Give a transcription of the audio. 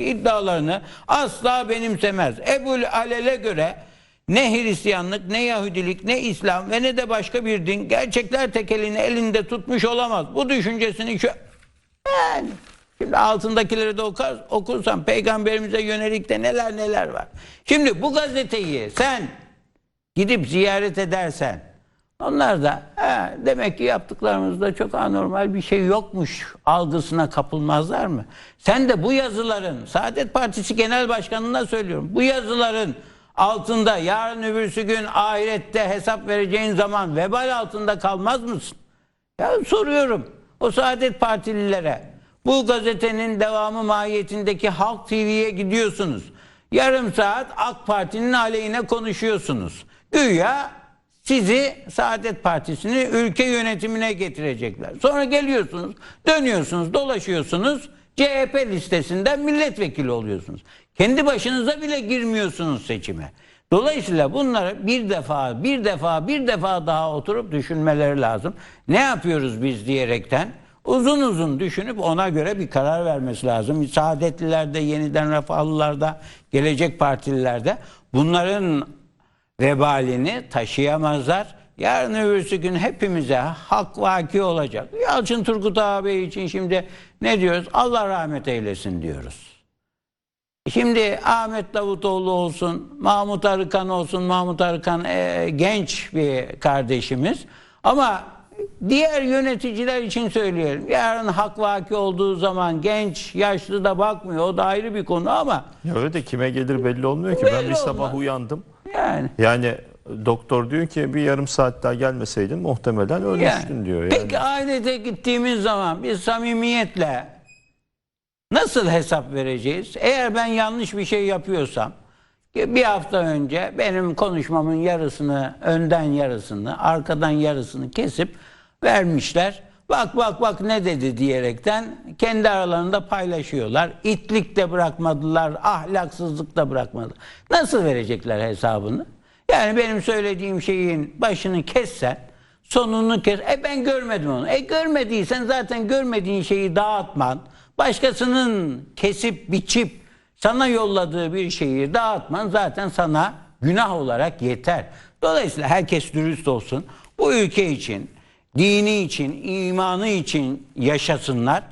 iddialarını asla benimsemez. Ebu Alel'e göre ne Hristiyanlık, ne Yahudilik, ne İslam ve ne de başka bir din gerçekler tekelini elinde tutmuş olamaz. Bu düşüncesini şu yani şimdi altındakileri de okar, okursan peygamberimize yönelik de neler neler var. Şimdi bu gazeteyi sen gidip ziyaret edersen onlar da "He, demek ki yaptıklarımızda çok anormal bir şey yokmuş algısına kapılmazlar mı? Sen de bu yazıların Saadet Partisi Genel Başkanı'na söylüyorum. Bu yazıların altında yarın öbürsü gün ahirette hesap vereceğin zaman vebal altında kalmaz mısın? Ya soruyorum o Saadet Partililere bu gazetenin devamı mahiyetindeki Halk TV'ye gidiyorsunuz. Yarım saat AK Parti'nin aleyhine konuşuyorsunuz. Güya sizi Saadet Partisi'ni ülke yönetimine getirecekler. Sonra geliyorsunuz, dönüyorsunuz, dolaşıyorsunuz. CHP listesinden milletvekili oluyorsunuz. Kendi başınıza bile girmiyorsunuz seçime. Dolayısıyla bunları bir defa, bir defa, bir defa daha oturup düşünmeleri lazım. Ne yapıyoruz biz diyerekten uzun uzun düşünüp ona göre bir karar vermesi lazım. Saadetlilerde, yeniden Refahlılarda, Gelecek Partililerde bunların vebalini taşıyamazlar. Yarın öbürsü gün hepimize hak vaki olacak. Yalçın Turgut ağabey için şimdi ne diyoruz? Allah rahmet eylesin diyoruz. Şimdi Ahmet Davutoğlu olsun, Mahmut Arıkan olsun. Mahmut Arıkan e, genç bir kardeşimiz. Ama diğer yöneticiler için söyleyelim. Yarın hak vaki olduğu zaman genç, yaşlı da bakmıyor. O da ayrı bir konu ama Ya öyle de kime gelir belli olmuyor ki. ben Belli bir sabah olmaz. uyandım. Yani. Yani doktor diyor ki bir yarım saat daha gelmeseydin muhtemelen ölmüştün Yani. diyor. Yani. Peki ahirete gittiğimiz zaman biz samimiyetle nasıl hesap vereceğiz? Eğer ben yanlış bir şey yapıyorsam bir hafta önce benim konuşmamın yarısını, önden yarısını, arkadan yarısını kesip vermişler. Bak bak bak ne dedi diyerekten kendi aralarında paylaşıyorlar. İtlik de bırakmadılar, ahlaksızlık da bırakmadılar. Nasıl verecekler hesabını? Yani benim söylediğim şeyin başını kessen, sonunu kes. E ben görmedim onu. E görmediysen zaten görmediğin şeyi dağıtman, başkasının kesip biçip sana yolladığı bir şeyi dağıtman zaten sana günah olarak yeter. Dolayısıyla herkes dürüst olsun. Bu ülke için, dini için, imanı için yaşasınlar.